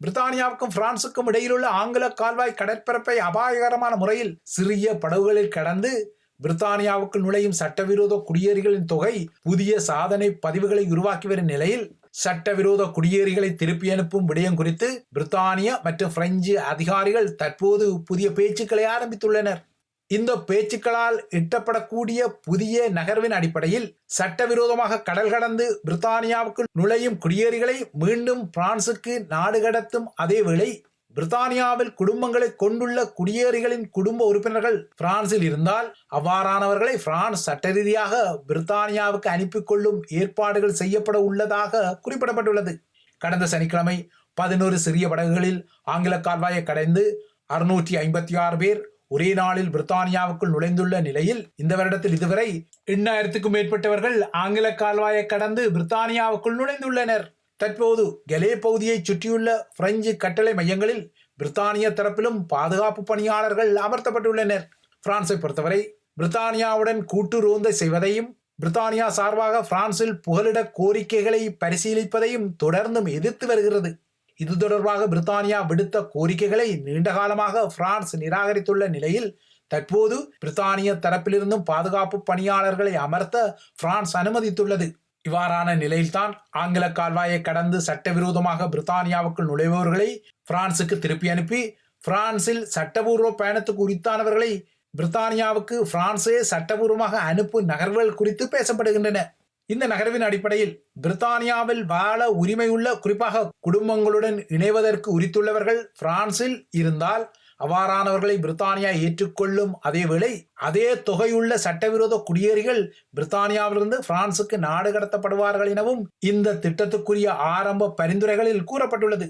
பிரித்தானியாவுக்கும் பிரான்சுக்கும் இடையிலுள்ள ஆங்கில கால்வாய் கடற்பரப்பை அபாயகரமான முறையில் சிறிய படகுகளில் கடந்து பிரித்தானியாவுக்கு நுழையும் சட்டவிரோத குடியேறிகளின் தொகை புதிய சாதனை பதிவுகளை உருவாக்கி வரும் நிலையில் சட்டவிரோத குடியேறிகளை திருப்பி அனுப்பும் விடயம் குறித்து பிரித்தானிய மற்றும் பிரெஞ்சு அதிகாரிகள் தற்போது புதிய பேச்சுக்களை ஆரம்பித்துள்ளனர். இந்த பேச்சுக்களால் எட்டப்படக்கூடிய புதிய நகர்வின் அடிப்படையில் சட்டவிரோதமாக கடல் கடந்து பிரித்தானியாவுக்கு நுழையும் குடியேறிகளை மீண்டும் பிரான்சுக்கு நாடு கடத்தும் அதேவேளை பிரித்தானியாவில் குடும்பங்களை கொண்டுள்ள குடியேறிகளின் குடும்ப உறுப்பினர்கள் பிரான்சில் இருந்தால் அவ்வாறானவர்களை பிரான்ஸ் சட்ட ரீதியாக பிரித்தானியாவுக்கு அனுப்பி கொள்ளும் ஏற்பாடுகள் செய்யப்பட உள்ளதாக குறிப்பிடப்பட்டுள்ளது. கடந்த சனிக்கிழமை பதினோரு சிறிய படகுகளில் ஆங்கில கால்வாயை கடைந்து அறுநூற்றி ஐம்பத்தி ஆறு பேர் ஒரே நாளில் பிரித்தானியாவுக்குள் நுழைந்துள்ள நிலையில் இந்த வருடத்தில் இதுவரை எண்ணாயிரத்துக்கும் மேற்பட்டவர்கள் ஆங்கில கால்வாயை கடந்து பிரித்தானியாவுக்குள் நுழைந்துள்ளனர். தற்போது கெலே பகுதியைச் சுற்றியுள்ள பிரெஞ்சு கட்டளை மையங்களில் பிரித்தானிய தரப்பிலும் பாதுகாப்பு பணியாளர்கள் அமர்த்தப்பட்டுள்ளனர். பிரான்ஸை பொறுத்தவரை பிரித்தானியாவுடன் கூட்டு ரோந்தை செய்வதையும் பிரித்தானியா சார்பாக பிரான்சில் புகலிட கோரிக்கைகளை பரிசீலிப்பதையும் தொடர்ந்தும் எதிர்த்து வருகிறது. இது தொடர்பாக பிரித்தானியா விடுத்த கோரிக்கைகளை நீண்டகாலமாக பிரான்ஸ் நிராகரித்துள்ள நிலையில் தற்போது பிரித்தானிய தரப்பிலிருந்தும் பாதுகாப்பு பணியாளர்களை அமர்த்த பிரான்ஸ் அனுமதித்துள்ளது. இவ்வாறான நிலையில்தான் ஆங்கில கால்வாயை கடந்து சட்டவிரோதமாக பிரித்தானியாவுக்குள் நுழைபவர்களை பிரான்சுக்கு திருப்பி அனுப்பி பிரான்சில் சட்டபூர்வ பயணத்துக்கு உரித்தானவர்களை பிரித்தானியாவுக்கு பிரான்சே சட்டபூர்வமாக அனுப்பும் நகர்வுகள் குறித்து பேசப்படுகின்றன. இந்த நகர்வின் அடிப்படையில் பிரித்தானியாவில் வாழ உரிமையுள்ள குறிப்பாக குடும்பங்களுடன் இணைவதற்கு உரித்துள்ளவர்கள் பிரான்சில் இருந்தால் அவ்வாறானவர்களை பிரித்தானியா ஏற்றுக்கொள்ளும். அதேவேளை அதே தொகையுள்ள சட்டவிரோத குடியேறிகள் பிரித்தானியாவிலிருந்து பிரான்சுக்கு நாடு கடத்தப்படுவார்கள் எனவும் இந்த திட்டத்துக்குரிய ஆரம்ப பரிந்துரைகளில் கூறப்பட்டுள்ளது.